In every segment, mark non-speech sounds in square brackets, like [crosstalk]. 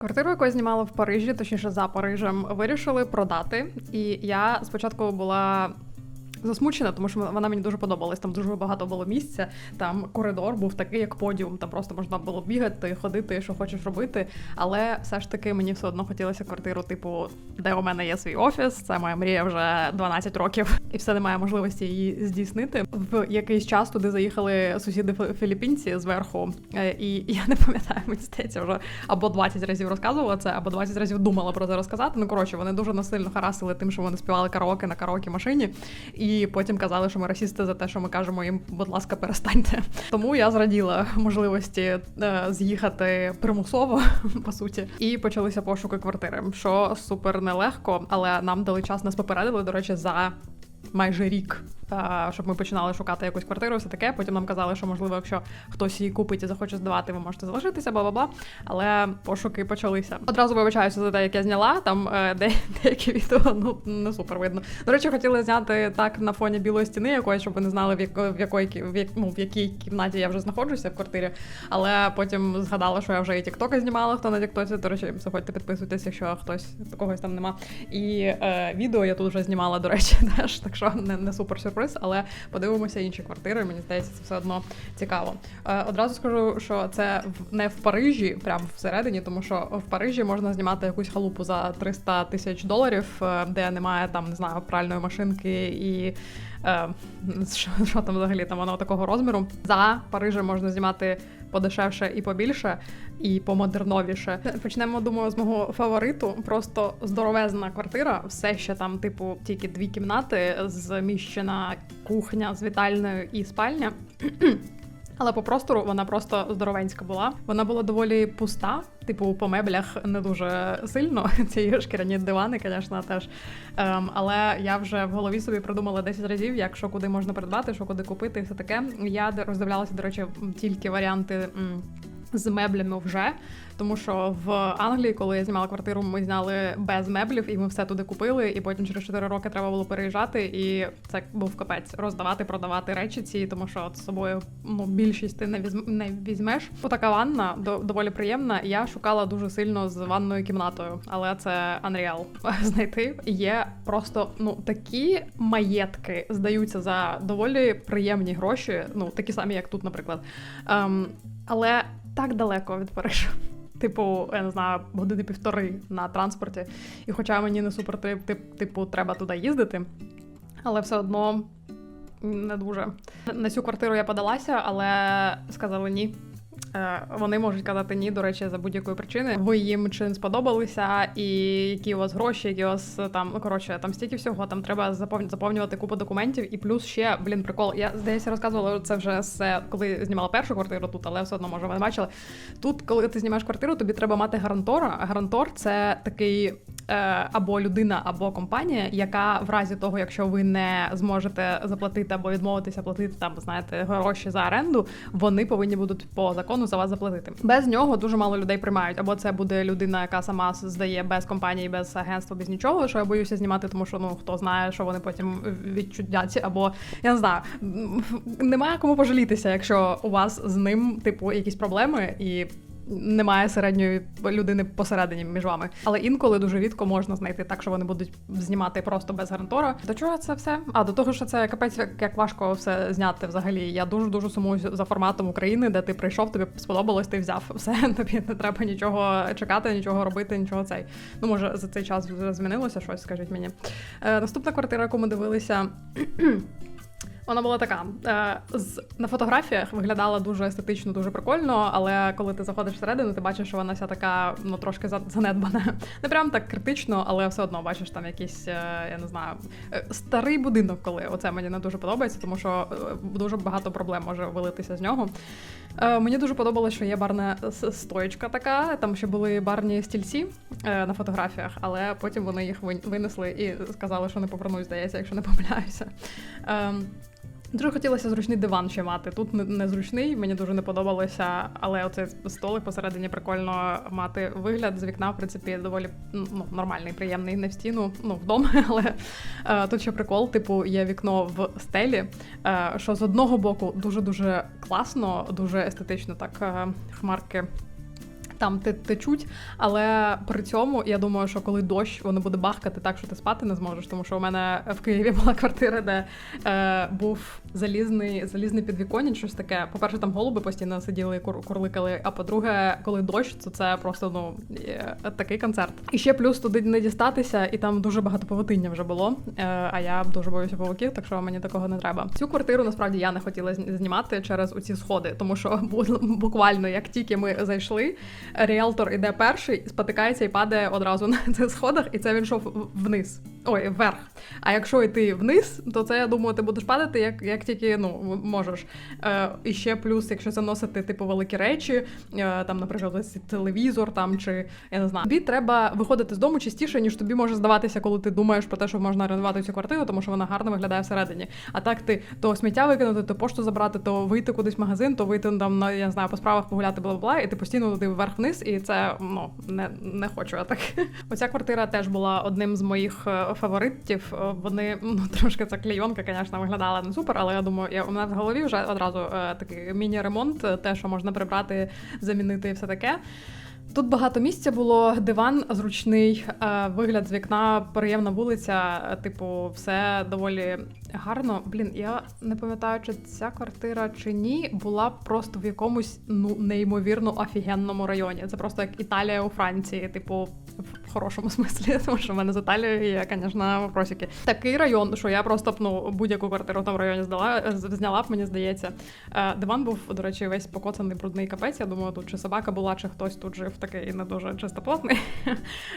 Квартиру, яку я знімала в Парижі, точніше за Парижем, вирішили продати. І я спочатку була засмучена, тому що вона мені дуже подобалась. Там дуже багато було місця. Там коридор був такий, як подіум. Там просто можна було бігати, ходити, що хочеш робити. Але все ж таки мені все одно хотілося квартиру, типу, де у мене є свій офіс. Це моя мрія вже 12 років, і все немає можливості її здійснити. В якийсь час туди заїхали сусіди філіппінці зверху, Е, і я не пам'ятаю, мені здається, вже або 20 разів розказувала це, або 20 разів думала про це розказати. Ну коротше, вони дуже насильно харасили тим, що вони співали караоке на караоке машині, і потім казали, що ми расісти за те, що ми кажемо їм, будь ласка, перестаньте. Тому я зраділа можливості е, з'їхати примусово, [laughs] по суті, і почалися пошуки квартири, що супер нелегко, але нам дали час, нас попередили, до речі, за. Майже рік, щоб ми починали шукати якусь квартиру, все таке. Потім нам казали, що можливо, якщо хтось її купить і захоче здавати, ви можете залишитися, бла бла бла. Але пошуки почалися. Одразу вибачаюся за те, як я зняла. Там е, де, деякі відео ну не супер видно. До речі, хотіла зняти так на фоні білої стіни якоїсь, щоб ви не знали, в яко- в якої в, як- ну, в якій кімнаті я вже знаходжуся в квартирі. Але потім згадала, що я вже і тіктоки знімала. Хто на тіктоці, до речі, заходьте підписуйтесь, якщо хтось когось там нема. І е, відео я тут вже знімала, до речі, [laughs] теж. Так що не, не супер сюрприз, але подивимося інші квартири. Мені здається, це все одно цікаво. Е, одразу скажу, що це не в Парижі, прямо всередині, тому що в Парижі можна знімати якусь халупу за 300 тисяч доларів, е, де немає там, не знаю, пральної машинки і. Е, [laughs] що, що там взагалі там воно такого розміру. За Парижем можна знімати подешевше і побільше, і помодерновіше. Почнемо, думаю, з мого фавориту. Просто здоровезна квартира. Все ще там, типу, тільки дві кімнати, зміщена кухня з вітальною і спальня. Але по простору вона просто здоровенська була. Вона була доволі пуста, типу по меблях не дуже сильно. [laughs] Ці шкіряні дивани, звісно, теж. Ем, але я вже в голові собі придумала 10 разів, як що куди можна придбати, що куди купити, і все таке. Я роздивлялася, до речі, тільки варіанти. З меблями вже, тому що в Англії, коли я знімала квартиру, ми зняли без меблів, і ми все туди купили. І потім через 4 роки треба було переїжджати, і це був капець роздавати, продавати речі ці, тому що от з собою ну, більшість ти не візьм, не візьмеш. Отака ванна до, доволі приємна. Я шукала дуже сильно з ванною кімнатою, але це Unreal [laughs] знайти. Є просто ну такі маєтки здаються за доволі приємні гроші. Ну такі самі, як тут, наприклад. Ем, але так далеко від Парижа. Типу, я не знаю, години півтори на транспорті. І хоча мені не супер тип- тип- типу, треба туди їздити, але все одно не дуже. На цю квартиру я подалася, але сказали ні. Е, Вони можуть казати ні, до речі, за будь-якої причини. Ви їм чи не сподобалися, і які у вас гроші, які у вас е, там, ну коротше, там стільки всього, там треба запов- заповнювати купу документів, і плюс ще, блін, прикол. Я здається, розказувала це вже все, коли знімала першу квартиру тут, але все одно може ви бачили. Тут, коли ти знімаєш квартиру, тобі треба мати гарантора. Гарантор це такий або людина, або компанія, яка в разі того, якщо ви не зможете заплатити або відмовитися платити там, знаєте, гроші за оренду, вони повинні будуть по закону за вас заплатити. Без нього дуже мало людей приймають. Або це буде людина, яка сама здає без компанії, без агентства, без нічого. Що я боюся знімати, тому що ну хто знає, що вони потім відчудять, або я не знаю, немає кому пожалітися, якщо у вас з ним типу якісь проблеми і. Немає середньої людини посередині між вами, але інколи дуже рідко можна знайти так, що вони будуть знімати просто без гарантора. До чого це все? А до того, що це капець, як- важко все зняти взагалі. Я дуже дуже сумую за форматом України, де ти прийшов, тобі сподобалось, ти взяв [laughs] все. Тобі не треба нічого чекати, нічого робити, нічого цей. Ну може за цей час вже змінилося щось, скажіть мені. Е, наступна квартира, яку ми дивилися. [clears throat] Вона була така. Е, з, на фотографіях виглядала дуже естетично, дуже прикольно, але коли ти заходиш всередину, ти бачиш, що вона вся така ну трошки за- занедбана. [laughs] Не прям так критично, але все одно бачиш там якийсь, е, я не знаю, е, старий будинок, коли оце мені не дуже подобається, тому що дуже багато проблем може вилитися з нього. Мені дуже подобалося, що є барна стоєчка така. Там ще були барні стільці на фотографіях, але потім вони їх винесли і сказали, що не повернуть, здається, якщо не помиляюся. Дуже хотілося зручний диван ще мати. Тут не- незручний, мені дуже не подобалося, але оцей столик посередині прикольно мати вигляд з вікна, в принципі, доволі ну, нормальний, приємний, не в стіну, ну вдома. [laughs] Але е, тут ще прикол, типу, є вікно в стелі, е, що з одного боку дуже дуже класно, дуже естетично, так е, хмарки там те- течуть, але при цьому я думаю, що коли дощ, воно буде бахкати так, що ти спати не зможеш. Тому що у мене в Києві була квартира, де е, був залізний, залізний підвіконня, щось таке. По-перше, там голуби постійно сиділи і кур- курликали. А по-друге, коли дощ, то це просто ну такий концерт. І ще плюс туди не дістатися, і там дуже багато павутиння вже було. Е, а я дуже боюся павуків, так що мені такого не треба. Цю квартиру насправді я не хотіла зні- знімати через оці сходи, тому що [laughs] буквально як тільки ми зайшли, ріелтор іде перший, спотикається і падає одразу на цих сходах, і це він йшов вниз. Ой, вверх. А якщо йти вниз, то це я думаю, ти будеш падати, як, як тільки ну можеш. Е, і ще плюс, якщо заносити типу великі речі, е, там, наприклад, телевізор, там чи я не знаю, тобі треба виходити з дому частіше, ніж тобі може здаватися, коли ти думаєш про те, що можна орендувати цю квартиру, тому що вона гарно виглядає всередині. А так ти то сміття викинути, то пошту забрати, то вийти кудись в магазин, то вийти там на я не знаю по справах погуляти, бла бла, і ти постійно туди вверх-вниз, і це ну не, не хочу я так. [laughs] Оця квартира теж була одним з моїх е, фаворитів. Е, Вони ну [laughs] трошки ця клейонка, звісно, виглядала не супер, але я думаю, я у мене в голові вже одразу е, такий міні-ремонт, те, що можна прибрати, замінити і все таке. Тут багато місця було, диван зручний, е, вигляд з вікна, приємна вулиця. е, Типу, все доволі гарно. Блін, я не пам'ятаю, чи ця квартира чи ні, була просто в якомусь ну неймовірно офігенному районі. Це просто як Італія у Франції, типу. В хорошому [laughs] смислі, тому що в мене з Італією є, звісно, вопросики. Такий район, що я просто б ну будь-яку квартиру в тому районі здала, зняла б, мені здається. Е, Диван був, до речі, весь покоцаний брудний капець. Я думаю, тут чи собака була, чи хтось тут жив такий не дуже чистоплотний. [laughs]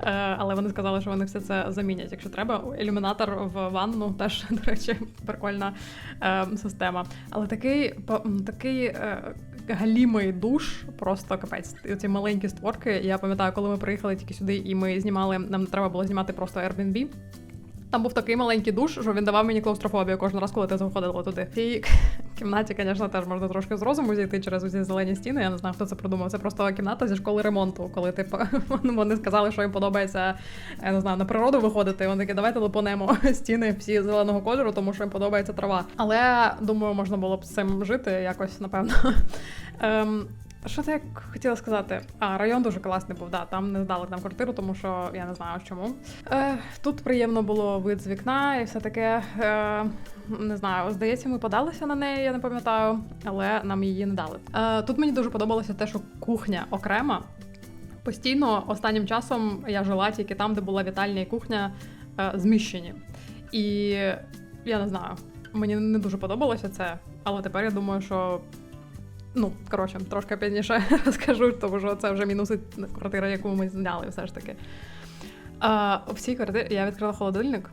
Е, Але вони сказали, що вони все це замінять, якщо треба. Ілюмінатор в ванну теж, [laughs] до речі, прикольна е, система. Але такий такий. е, Галімий душ, просто капець. Ці маленькі створки. Я пам'ятаю, коли ми приїхали тільки сюди, і ми знімали. Нам треба було знімати просто Airbnb. Там був такий маленький душ, що він давав мені клаустрофобію кожен раз, коли ти заходила туди. В цій [laughs] кімнаті, звісно, теж можна трошки з розуму зійти через усі зелені стіни. Я не знаю, хто це придумав. Це просто кімната зі школи ремонту, коли типу [laughs] вони сказали, що їм подобається я не знаю, на природу виходити. Вони такі, давайте лупонемо [laughs] стіни всі зеленого кольору, тому що їм подобається трава. Але думаю, можна було б з цим жити якось, напевно. Ем, що ти як хотіла сказати? А, район дуже класний був, да, там не здали нам квартиру, тому що я не знаю чому. Е, тут приємно було вид з вікна і все таке. Е, не знаю, здається, ми подалися на неї, я не пам'ятаю, але нам її не дали. Е, тут мені дуже подобалося те, що кухня окрема. Постійно останнім часом я жила тільки там, де була вітальня і кухня е, зміщені. І я не знаю, мені не дуже подобалося це, але тепер я думаю, що. Ну, коротше, трошки пізніше [laughs] розкажу, тому що це вже мінуси квартири, яку ми зняли, все ж таки. А, в цій квартирі я відкрила холодильник.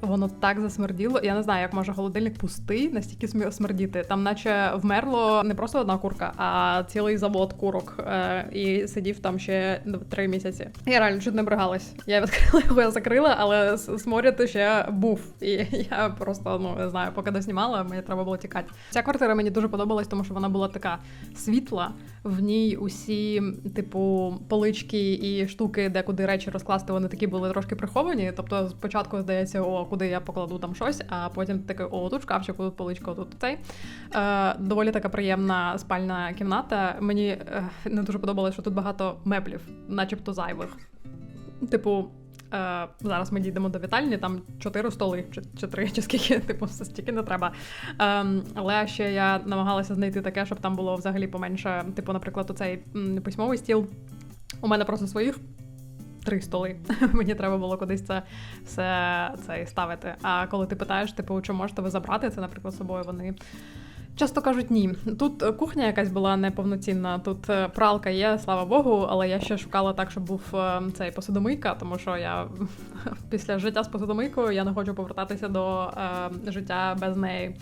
Воно так засмерділо. Я не знаю, як може холодильник пустий, настільки смердіти. Там, наче вмерло не просто одна курка, а цілий завод курок. Е, і сидів там ще три місяці. Я реально чуть не бригалась. Я відкрила [laughs] його, я закрила, але сморід ще був. І я просто ну не знаю, поки доснімала, мені треба було тікати. Ця квартира мені дуже подобалась, тому що вона була така світла. В ній усі, типу, полички і штуки, де куди речі розкласти, вони такі були трошки приховані. Тобто, спочатку здається, о, куди я покладу там щось, а потім такий, о, тут шкафчик, тут поличка, тут цей. Е, доволі така приємна спальна кімната. Мені е, не дуже подобалося, що тут багато меблів, начебто зайвих. Типу. Е, зараз ми дійдемо до вітальні, там чотири столи, чи, чи три, чи скільки, [laughs] типу, стільки не треба. Ем, але ще я намагалася знайти таке, щоб там було взагалі поменше. Типу, наприклад, оцей письмовий стіл. У мене просто своїх три столи. [laughs] Мені треба було кудись це все це ставити. А коли ти питаєш, типу, чи можете ви забрати це, наприклад, з собою, вони. Часто кажуть ні. Тут е, кухня якась була неповноцінна, тут е, пралка є, слава Богу, але я ще шукала так, щоб був е, цей посудомийка, тому що я [laughs] після життя з посудомийкою я не хочу повертатися до е, життя без неї.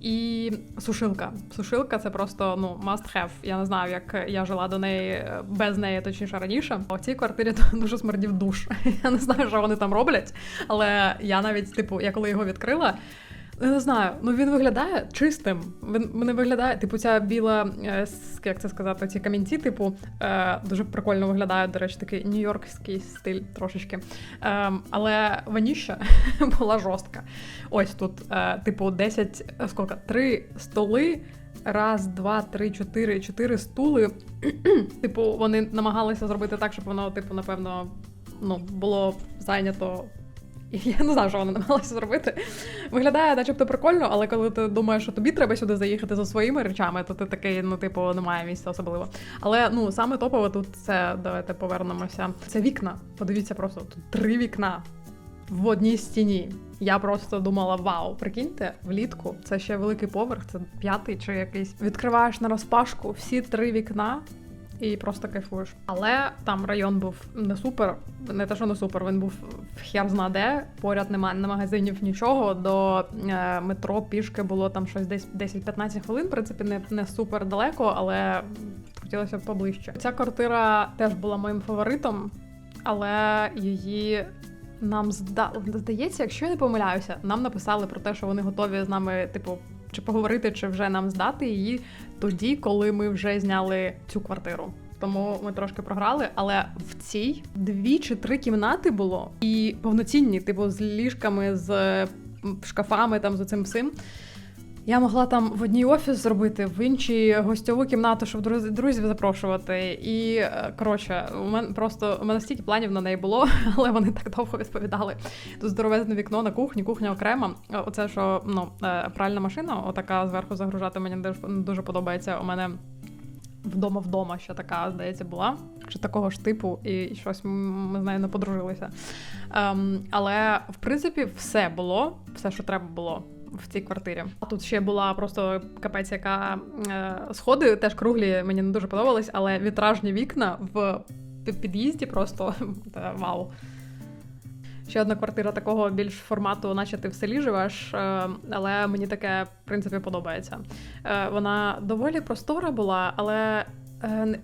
І сушилка. Сушилка це просто ну must have. Я не знаю, як я жила до неї без неї, точніше раніше. У цій квартирі [laughs] дуже смердів душ. [laughs] Я не знаю, що вони там роблять, але я навіть, типу, я коли його відкрила. Я не знаю, ну він виглядає чистим. Він не виглядає, типу, ця біла, е, як це сказати, ці камінці, типу, е, дуже прикольно виглядають, до речі, такий нью-йоркський стиль трошечки. Е, але ваніща [laughs] була жорстка. Ось тут, типу, 10, е, скільки, три столи. раз, два, три, чотири, чотири стули. [clears throat] типу, вони намагалися зробити так, щоб воно, типу, напевно, ну, було зайнято. Я не знаю, що вони намагалися зробити. Виглядає, начебто прикольно, але коли ти думаєш, що тобі треба сюди заїхати за своїми речами, то ти такий, ну, типу, немає місця особливо. Але ну саме топове тут це давайте повернемося. Це вікна. Подивіться просто тут три вікна в одній стіні. Я просто думала: вау, прикиньте, влітку це ще великий поверх, це п'ятий чи якийсь. Відкриваєш на розпашку всі три вікна. І просто кайфуєш. Але там район був не супер, не те, що не супер, він був в хер зна де, поряд нема не магазинів нічого. До е, метро пішки було там щось десь 10-15 хвилин. В принципі, не, не супер далеко, але хотілося б поближче. Ця квартира теж була моїм фаворитом, але її нам зда... здається, якщо я не помиляюся, нам написали про те, що вони готові з нами, типу, чи поговорити, чи вже нам здати її тоді, коли ми вже зняли цю квартиру. Тому ми трошки програли, але в цій дві чи три кімнати було і повноцінні, типу, з ліжками, з шкафами, там з цим всім. Я могла там в одній офіс зробити, в іншій гостьову кімнату, щоб друзів, друзів запрошувати. І е, коротше, у мене просто у мене стільки планів на неї було, [laughs] але вони так довго відповідали. Тут здоровезне вікно на кухні, кухня окрема. Е, Оце що ну е, пральна машина, отака зверху загружати мені дуже, подобається. У мене вдома вдома ще така, здається, була. Чи такого ж типу, і щось ми з нею не подружилися. Ем, але в принципі все було, все, що треба було в цій квартирі. Тут ще була просто капець, яка е, сходи теж круглі, мені не дуже подобались, але вітражні вікна в під'їзді просто [laughs] та, вау. Ще одна квартира такого більш формату, наче ти в селі живеш, е, але мені таке, в принципі, подобається. Е, Вона доволі простора була, але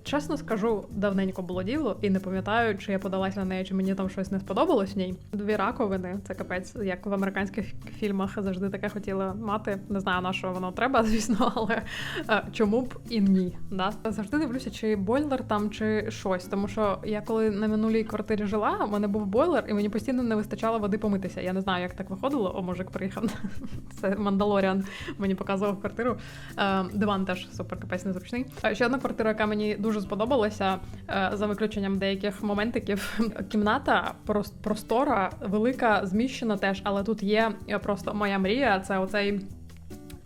чесно скажу, давненько було діло, і не пам'ятаю, чи я подалась на неї, чи мені там щось не сподобалось в ній. Дві раковини, це капець, як в американських фільмах завжди таке хотіла мати. Не знаю, на що воно треба, [laughs] звісно, але е, чому б і ні. Да? Завжди дивлюся, чи бойлер там, чи щось. Тому що я коли на минулій квартирі жила, у мене був бойлер, і мені постійно не вистачало води помитися. Я не знаю, як так виходило. О, мужик приїхав. [laughs] Це Мандалоріан мені показував квартиру. Е, Диван теж супер капець незручний. Е, Ще одна квартира, яка мені дуже сподобалася, е, за виключенням деяких моментиків. [laughs] Кімната простора, велика, зміщена теж, але тут є е, просто моя мрія. Це оцей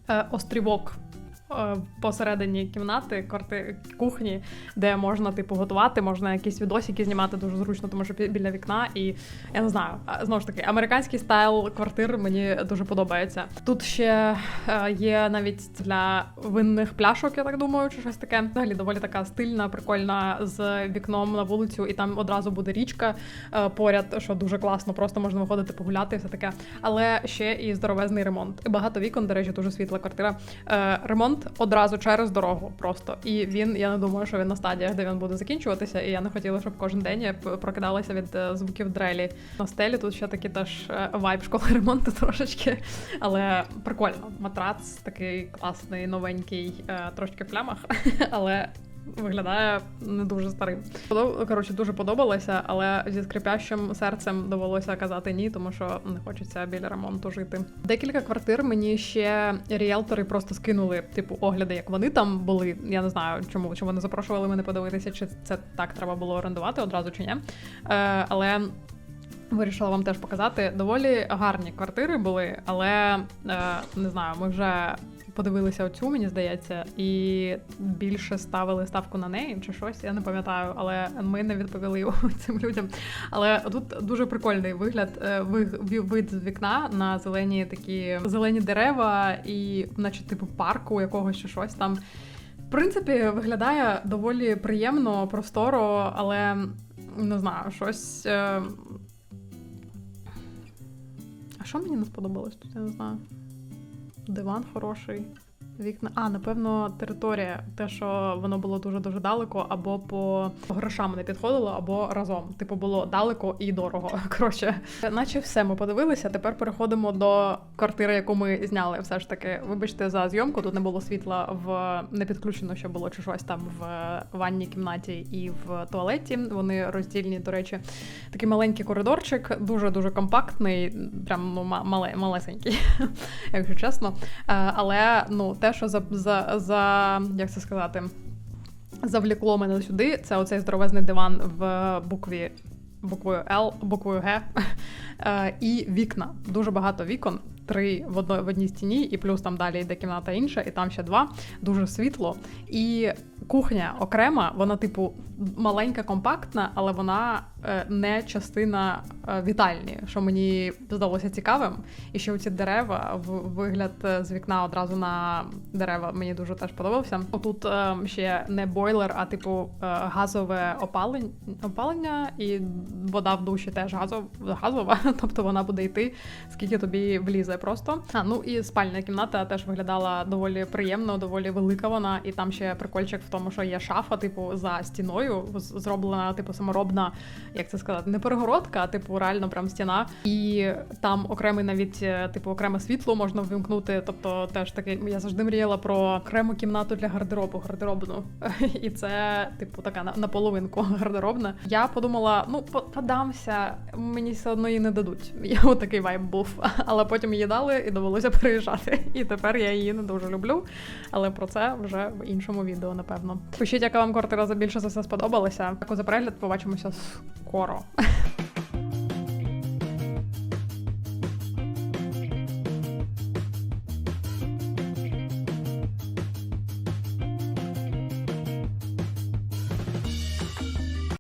е, острівок. Е, Посередині кімнати, кварти... кухні, де можна типу готувати, можна якісь відосики знімати дуже зручно, тому що біля вікна. І я не знаю, знову ж таки, американський стайл квартир мені дуже подобається. Тут ще е, є навіть для винних пляшок, я так думаю, чи щось таке. Взагалі доволі така стильна, прикольна з вікном на вулицю, і там одразу буде річка е, поряд, що дуже класно, просто можна виходити погуляти, і все таке. Але ще і здоровезний ремонт. Багато вікон, до речі, дуже світла квартира. Е, ремонт одразу через дорогу просто. І він, я не думаю, що він на стадіях, де він буде закінчуватися. І я не хотіла, щоб кожен день я прокидалася від е, звуків дрелі. На стелі тут ще такий теж е, вайб школи ремонту [laughs] трошечки. Але прикольно. Матрац такий класний, новенький, е, трошки в плямах, [laughs] але. Виглядає не дуже старим. Коротше, дуже подобалося, але зі скрипящим серцем довелося казати ні, тому що не хочеться біля ремонту жити. Декілька квартир мені ще ріелтори просто скинули, типу, огляди, як вони там були. Я не знаю, чому чи вони запрошували мене подивитися, чи це так треба було орендувати одразу чи ні. Е, але Вирішила вам теж показати. Доволі гарні квартири були, але е, не знаю, ми вже подивилися оцю, мені здається, і більше ставили ставку на неї чи щось. Я не пам'ятаю, але ми не відповіли [laughs] цим людям. Але тут дуже прикольний вигляд, е, вид з вікна на зелені такі зелені дерева, і, наче, типу, парку якогось чи щось там. В принципі, виглядає доволі приємно, просторо, але не знаю, щось. е, а що мені не сподобалось тут, я не знаю. Диван хороший. Вікна. А, напевно, територія. Те, що воно було дуже-дуже далеко, або по грошам не підходило, або разом. Типу, було далеко і дорого. [laughs] Коротше, наче все ми подивилися. Тепер переходимо до квартири, яку ми зняли. Все ж таки, вибачте за зйомку. Тут не було світла в не підключено, що було чи щось там в ванній кімнаті і в туалеті. Вони роздільні, до речі, такий маленький коридорчик, дуже дуже компактний, прям ну мале, малесенький, [laughs] якщо чесно. Е, Але ну що за, за, за як це сказати, завлікло мене сюди, це оцей здоровезний диван в букві буквою Л, буквою Г [laughs] е, і вікна. Дуже багато вікон. Три в одній, в одній стіні, і плюс там далі йде кімната інша, і там ще два. Дуже світло. І кухня окрема, вона, типу, маленька, компактна, але вона не частина е, вітальні, що мені здалося цікавим. І ще ці дерева, в вигляд е, з вікна одразу на дерева мені дуже теж подобався. Тут е, ще не бойлер, а типу е, газове опалення, опалення, і вода в душі теж газов, газова, [laughs] тобто вона буде йти, скільки тобі влізе просто. А ну і спальня кімната теж виглядала доволі приємно, доволі велика вона, і там ще прикольчик в тому, що є шафа, типу, за стіною, зроблена, типу, саморобна, як це сказати, не перегородка, а типу реально прям стіна. І там окремий навіть, е, типу, окреме світло можна вимкнути. Тобто, теж таки, я завжди мріяла про окрему кімнату для гардеробу, гардеробну. [laughs] І це, типу, така наполовинку гардеробна. Я подумала, ну по- подамся, мені все одно її не дадуть. [laughs] Я отакий вайб був. [laughs] Але потім її дали і довелося переїжджати. І тепер я її не дуже люблю. Але про це вже в іншому відео, напевно. Пишіть, яка вам квартира за більше за все сподобалася. Дякую за перегляд, побачимося скоро.